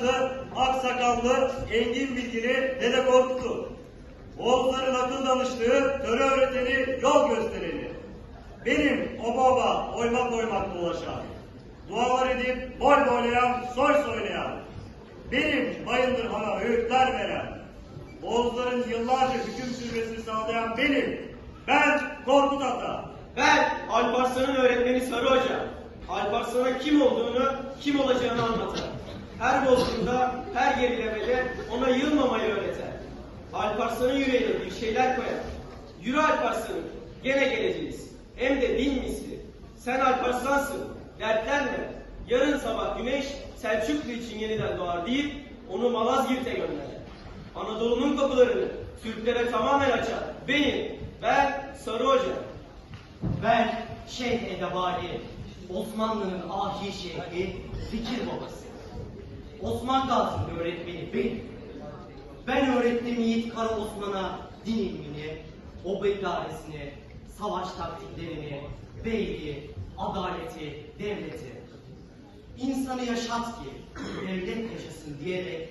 saçlı, ak sakallı, engin bilgili Dede Korkut'um. Oğulların akıl danıştığı, töre öğreteni, yol göstereni. Benim o baba oymak oymak dolaşan. Dualar edip boy boylayan, soy soylayan. Benim Bayındır Han'a öğütler veren. Oğuzların yıllarca hüküm sürmesini sağlayan benim. Ben Korkut Ata. Ben Alparslan'ın öğretmeni Sarı Hoca. Alparslan'a kim olduğunu, kim olacağını anlatır. Her bozgunda, her gerilemede ona yılmamayı öğretir. Alparslan'ın yüreğine bir şeyler koyar. Yürü Alparslan'ım, gene geleceğiz. Hem de bin misli. Sen Alparslan'sın, dertlenme. Yarın sabah güneş Selçuklu için yeniden doğar deyip onu Malazgirt'e gönderir. Anadolu'nun kapılarını Türklere tamamen açar. Benim, ben Sarı Hoca. Ben Şeyh Edebali, Osmanlı'nın ahi şeyhi, fikir babası. Osman Gazi'nin öğretmeni benim. Ben öğrettim Yiğit Kara Osman'a din ilmini, oba idaresini, savaş taktiklerini, beyliği, adaleti, devleti. İnsanı yaşat ki devlet yaşasın diyerek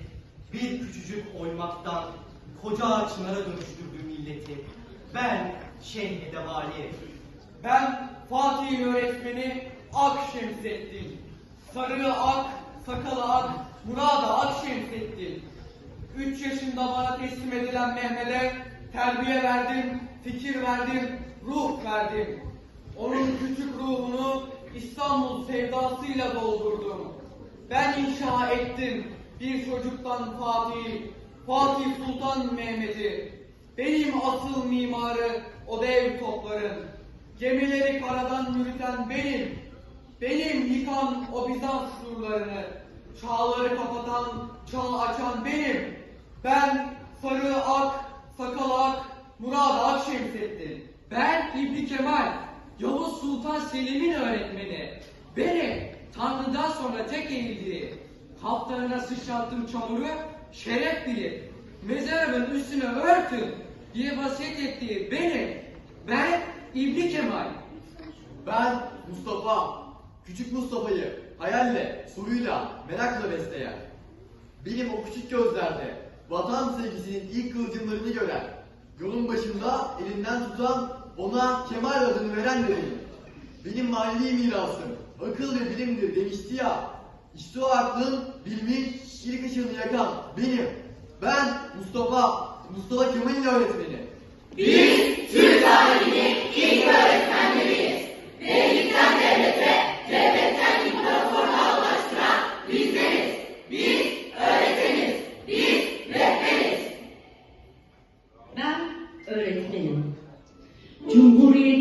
bir küçücük oymaktan koca ağaçlara dönüştürdü milleti. Ben Şeyh Edebali. Ben Fatih'in öğretmeni Ak Şemsettin. Sarığı ak, sakalı ak, Murad'a Ak Şemsettin. Üç yaşında bana teslim edilen Mehmet'e terbiye verdim, fikir verdim, ruh verdim. Onun küçük ruhunu İstanbul sevdasıyla doldurdum. Ben inşa ettim bir çocuktan Fatih, Fatih Sultan Mehmet'i. Benim asıl mimarı o dev topların. Gemileri karadan yürüten benim. Benim yıkan o Bizans surlarını. Çağları kapatan, çağ açan benim. Ben sarı ak, sakal ak, Murad Ak Şemsettin. Ben İbni Kemal, Yavuz Sultan Selim'in öğretmeni. Benim Tanrı'dan sonra tek eğildiği, haftalarına sıçrattığım çamuru şeref bilip, mezarımın üstüne örtün diye vasiyet ettiği benim. Ben İbni Kemal. Ben Mustafa. Küçük Mustafa'yı hayalle, soruyla, merakla besleyen. Benim o küçük gözlerde vatan sevgisinin ilk kıvılcımlarını gören, yolun başında elinden tutan, ona Kemal adını veren de benim. Manevi mirasım, akıl ve bilimdir demişti ya. İşte o aklın, bilimin ilk ışığını yakan benim. Ben Mustafa, Mustafa Kemal'in öğretmeni. öğretmenim. Cumhuriyet